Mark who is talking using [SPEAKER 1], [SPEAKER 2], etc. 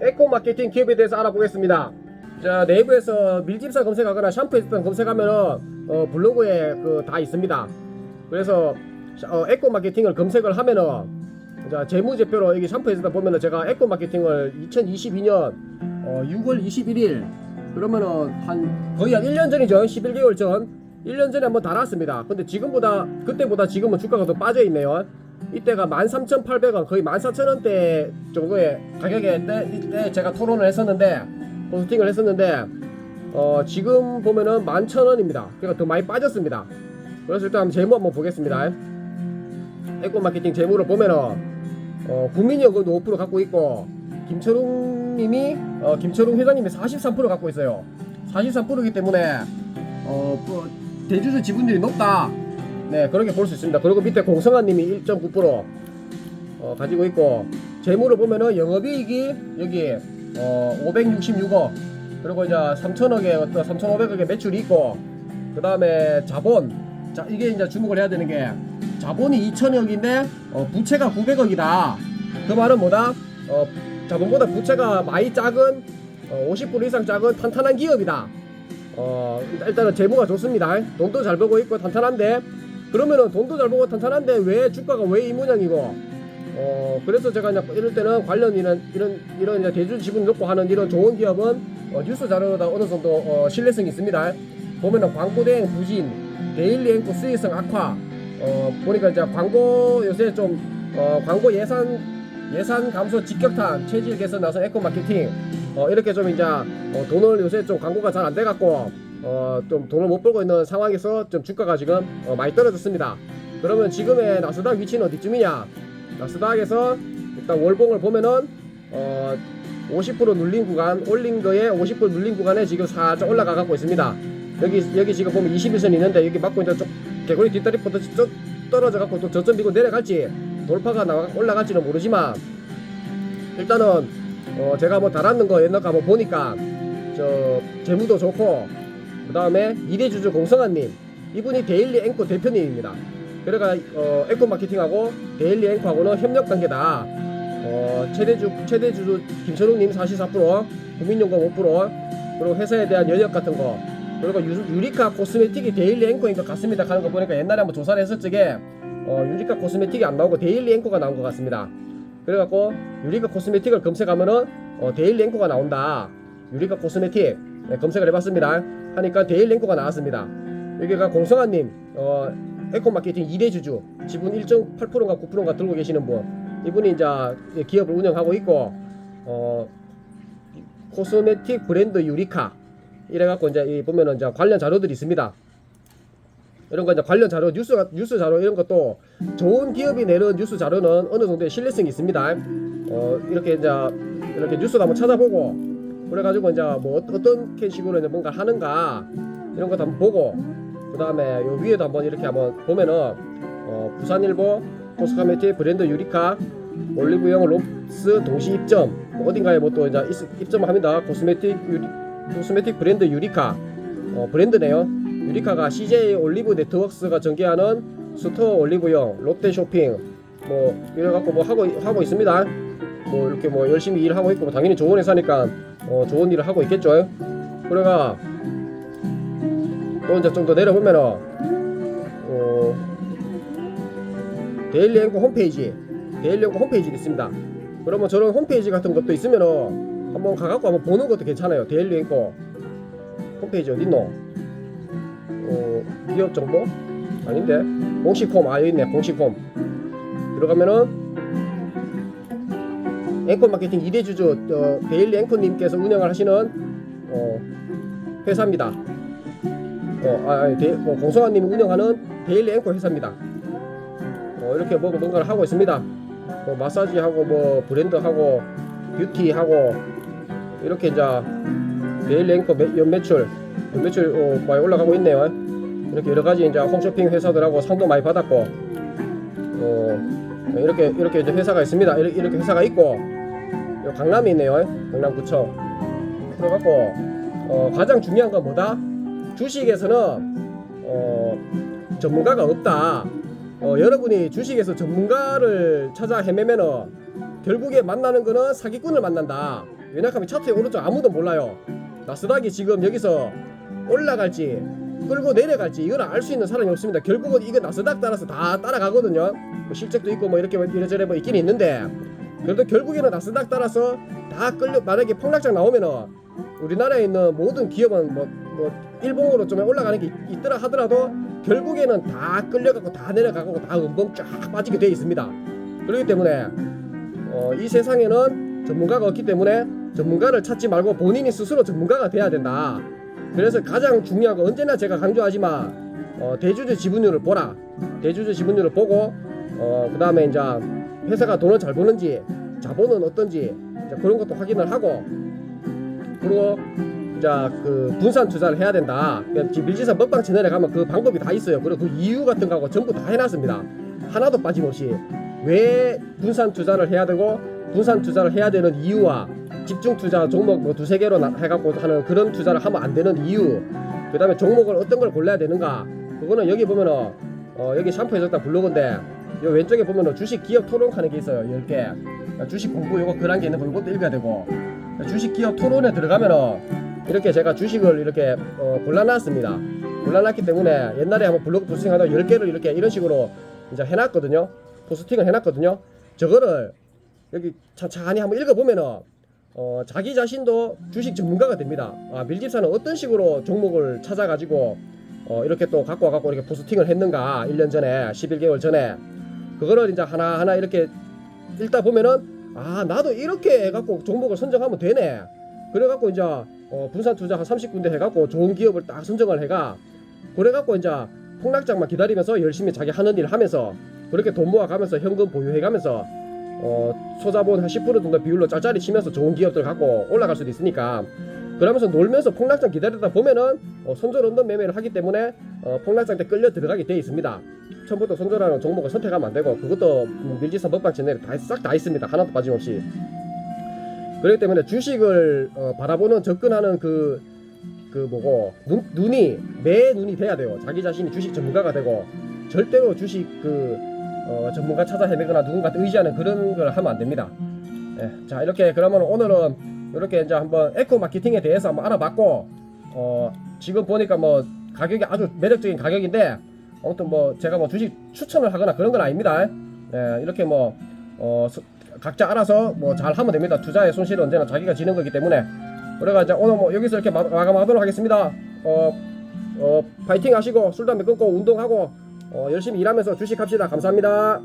[SPEAKER 1] 에코 마케팅 기업에 대해서 알아보겠습니다. 자 네이버에서 밀집사 검색하거나 샴푸 에스턴 검색하면은 어, 블로그에 그 다 있습니다. 그래서 샤- 어, 에코 마케팅을 검색을 하면은 자 재무제표로 여기 샴푸 에스턴 보면은 제가 에코 마케팅을 2022년 어, 6월 21일 그러면은 한 거의 한 1년 전이죠. 11개월 전 1년 전에 한번 달았습니다. 근데 지금보다 그때보다 지금은 주가가 더 빠져 있네요. 이때가 13,800원 거의 14,000원대 정도의 가격에 때, 이때 제가 토론을 했었는데 포스팅을 했었는데 어, 지금 보면은 11,000원입니다. 그러니까 더 많이 빠졌습니다. 그래서 일단 한번 재무 한번 보겠습니다. 에코 마케팅 재무를 보면은 어, 국민연금도 5% 갖고 있고 김철웅 님이 어, 김철웅 회장님이 43% 갖고 있어요. 43%이기 때문에 어, 뭐, 대주주 지분율이 높다. 네, 그렇게 볼 수 있습니다. 그리고 밑에 공성환 님이 1.9% 어, 가지고 있고 재무를 보면은 영업이익이 여기 어, 566억 그리고 이제 3천억에 어떤 3,500억의 매출이 있고 그 다음에 자본 자 이게 이제 주목을 해야 되는 게 자본이 2천억인데 어, 부채가 900억이다. 그 말은 뭐다? 어, 자본보다 부채가 많이 작은 어, 50% 이상 작은 탄탄한 기업이다. 어, 일단은 재무가 좋습니다. 돈도 잘 벌고 있고 탄탄한데 그러면은 돈도 잘 벌고 탄탄한데 왜 주가가 왜 이 모양이고? 어, 그래서 제가 이제 이럴 때는 관련 이런 이런 이런 이제 대주 지분 높고 하는 이런 좋은 기업은 어, 뉴스 자료보다 어느 정도 어, 신뢰성이 있습니다. 보면은 광고 대행 부진, 데일리 앵커 수익성 악화. 어, 보니까 이제 광고 요새 좀 어, 광고 예산 예산 감소 직격탄 체질 개선 나선 에코 마케팅 어, 이렇게 좀 이제 어, 돈을 요새 좀 광고가 잘 안 돼 갖고 어, 좀 돈을 못 벌고 있는 상황에서 좀 주가가 지금 어, 많이 떨어졌습니다. 그러면 지금의 나스닥 위치는 어디쯤이냐? 나스닥에서 일단 월봉을 보면은 어, 50% 눌린 구간 올린 거에 50% 눌린 구간에 지금 살짝 올라가 갖고 있습니다. 여기 여기 지금 보면 21선 있는데 여기 맞고 이제 좀 개구리 뒷다리부터 쭉 떨어져 갖고 또 저점 미고 내려갈지 돌파가 나와 올라갈지는 모르지만 일단은 어 제가 뭐 달았는 거 옛날 거 한번 보니까 저 재무도 좋고 그 다음에 이대주주 공성환님 이분이 데일리 앵커 대표님입니다. 그래가 어 앵커 마케팅하고 데일리 앵커하고는 협력 관계다. 어 최대주 최대주주 김철웅님 44% 국민연금 5% 그리고 회사에 대한 연역 같은 거 그리고 유, 리카 코스메틱이 데일리 앵커인 것 같습니다 하는 거 보니까 옛날에 한번 조사를 했을 적에 어, 유리카 코스메틱이 안 나오고 데일리 앵커가 나온 것 같습니다. 그래갖고 유리카 코스메틱을 검색하면은 어, 데일리 앵커가 나온다. 유리카 코스메틱 네, 검색을 해봤습니다. 하니까 데일리 앵커가 나왔습니다. 여기가 공성환님 어, 에코 마케팅 2대 주주 지분 1.8%인가 9%인가 들고 계시는 분 이분이 이제 기업을 운영하고 있고 어, 코스메틱 브랜드 유리카 이래갖고 이제 이 보면은 이제 관련 자료들이 있습니다. 이런 거 이제 관련 자료 뉴스 뉴스 자료 이런 것도 좋은 기업이 내는 뉴스 자료는 어느 정도의 신뢰성이 있습니다. 어 이렇게 이제 이렇게 뉴스도 한번 찾아보고 그래가지고 이제 뭐 어- 어떤 식으로 이제 뭔가 하는가 이런 것도 한번 보고 그 다음에 요 위에도 한번 이렇게 한번 보면은 어 부산일보 코스카메티 브랜드 유리카 올리브영 롭스 동시 입점 뭐 어딘가에 뭐 또 이제 입- 입점을 합니다. 코스메틱 유리 코스메틱 브랜드 유리카 어, 브랜드네요. 유리카가 CJ 올리브 네트워크스가 전개하는 스토어 올리브영 롯데 쇼핑 뭐 이래 갖고 뭐 하고 하고 있습니다. 뭐 이렇게 뭐 열심히 일하고 있고 뭐 당연히 좋은 회사니까 어, 좋은 일을 하고 있겠죠. 그래가 또 이제 좀 더 내려보면은 어, 데일리 앵커 홈페이지 데일리 앵커 홈페이지 있습니다. 그러면 저런 홈페이지 같은 것도 있으면은 한번 가갖고 한번 보는 것도 괜찮아요. 데일리 앵커 홈페이지 어딨노? 어, 기업 정보? 아닌데 공식홈 아 여기 있네 공식홈 들어가면은 앵커 마케팅 2대 주주 어, 데일리 앵커님께서 운영을 하시는 어, 회사입니다. 어, 아, 어, 공성환님이 운영하는 데일리 앵커 회사입니다. 어, 이렇게 뭐 뭔가를 하고 있습니다. 뭐 마사지하고 뭐 브랜드하고 뷰티하고 이렇게 이제 데일리 앵커 매, 연매출 연매출 어, 많이 올라가고 있네요. 이렇게 여러 가지 이제 홈쇼핑 회사들하고 상도 많이 받았고 어, 이렇게 이렇게 이제 회사가 있습니다. 이렇게 회사가 있고 강남에 있네요. 강남구청. 그래갖고 어, 가장 중요한 건 뭐다? 주식에서는 어, 전문가가 없다. 어, 여러분이 주식에서 전문가를 찾아 헤매면은 결국에 만나는 거는 사기꾼을 만난다. 왜냐하면 차트의 오른쪽 아무도 몰라요. 나스닥이 지금 여기서 올라갈지 끌고 내려갈지 이걸 알 수 있는 사람이 없습니다. 결국은 이거 나스닥 따라서 다 따라가거든요. 뭐 실적도 있고 뭐 이렇게 이래저래 뭐 있긴 있는데 그래도 결국에는 나스닥 따라서 다 끌려 만약에 폭락장 나오면은 우리나라에 있는 모든 기업은 뭐, 뭐 일봉으로 좀 올라가는 게 있- 있더라 하더라도 결국에는 다 끌려가고 다 내려가고 다 음봉 쫙 빠지게 돼 있습니다. 그렇기 때문에 어, 이 세상에는 전문가가 없기 때문에 전문가를 찾지 말고 본인이 스스로 전문가가 돼야 된다. 그래서 가장 중요한 거 언제나 제가 강조하지만 어, 대주주 지분율을 보라. 대주주 지분율을 보고 어, 그 다음에 이제 회사가 돈을 잘 버는지 자본은 어떤지 그런 것도 확인을 하고 그리고 이제 그 분산 투자를 해야 된다. 그러니까 밀지사 먹방 채널에 가면 그 방법이 다 있어요. 그리고 그 이유 같은 거하고 전부 다 해놨습니다. 하나도 빠짐없이 왜 분산 투자를 해야 되고 분산 투자를 해야 되는 이유와 집중 투자 종목 뭐 두세 개로 나- 해갖고 하는 그런 투자를 하면 안 되는 이유 그 다음에 종목을 어떤 걸 골라야 되는가 그거는 여기 보면은 어, 여기 샴푸 해줬다 블로그인데 요 왼쪽에 보면은 주식 기업 토론 하는 게 있어요 10개. 주식 공부 요거 글한 게 있는 거 이것도 읽어야 되고. 주식 기업 토론에 들어가면은 이렇게 제가 주식을 이렇게 어, 골라놨습니다. 골라놨기 때문에 옛날에 한번 블로그 포스팅 하다 10개를 이렇게 이런 식으로 이제 해놨거든요. 포스팅을 해놨거든요. 저거를 여기 천천히 한번 읽어보면은 어, 자기 자신도 주식 전문가가 됩니다. 아, 밀집사는 어떤 식으로 종목을 찾아가지고 어, 이렇게 또 갖고 와갖고 이렇게 포스팅을 했는가 1년 전에 11개월 전에 그거를 이제 하나하나 이렇게 읽다 보면은 아 나도 이렇게 해갖고 종목을 선정하면 되네. 그래갖고 이제 어, 분산 투자 한 30군데 해갖고 좋은 기업을 딱 선정을 해가 그래갖고 이제 폭락장만 기다리면서 열심히 자기 하는 일 하면서 그렇게 돈 모아가면서 현금 보유해가면서 어, 소자본 한 10% 정도 비율로 짤짤이 치면서 좋은 기업들 갖고 올라갈 수도 있으니까 그러면서 놀면서 폭락장 기다리다 보면은 어, 손절 없는 매매를 하기 때문에 어, 폭락장 때 끌려 들어가게 돼 있습니다. 처음부터 손절하는 종목을 선택하면 안 되고 그것도 음, 밀지사 먹방 채널에 다싹 다 있습니다. 하나도 빠짐없이. 그렇기 때문에 주식을 어, 바라보는 접근하는 그, 그 뭐고 눈, 눈이 내 눈이 돼야 돼요. 자기 자신이 주식 전문가가 되고 절대로 주식 그 어, 전문가 찾아 헤매거나 누군가한테 의지하는 그런 걸 하면 안 됩니다. 예, 자 이렇게 그러면 오늘은 이렇게 이제 한번 에코 마케팅에 대해서 한번 알아봤고 어, 지금 보니까 뭐 가격이 아주 매력적인 가격인데 아무튼 뭐 제가 뭐 주식 추천을 하거나 그런 건 아닙니다. 예, 이렇게 뭐 어, 서- 각자 알아서 뭐 잘 하면 됩니다. 투자의 손실은 언제나 자기가 지는 거기 때문에 그래가 이제 오늘 뭐 여기서 이렇게 마, 마감하도록 하겠습니다. 어, 어, 파이팅 하시고 술 담배 끊고 운동하고 어, 열심히 일하면서 주식합시다. 감사합니다.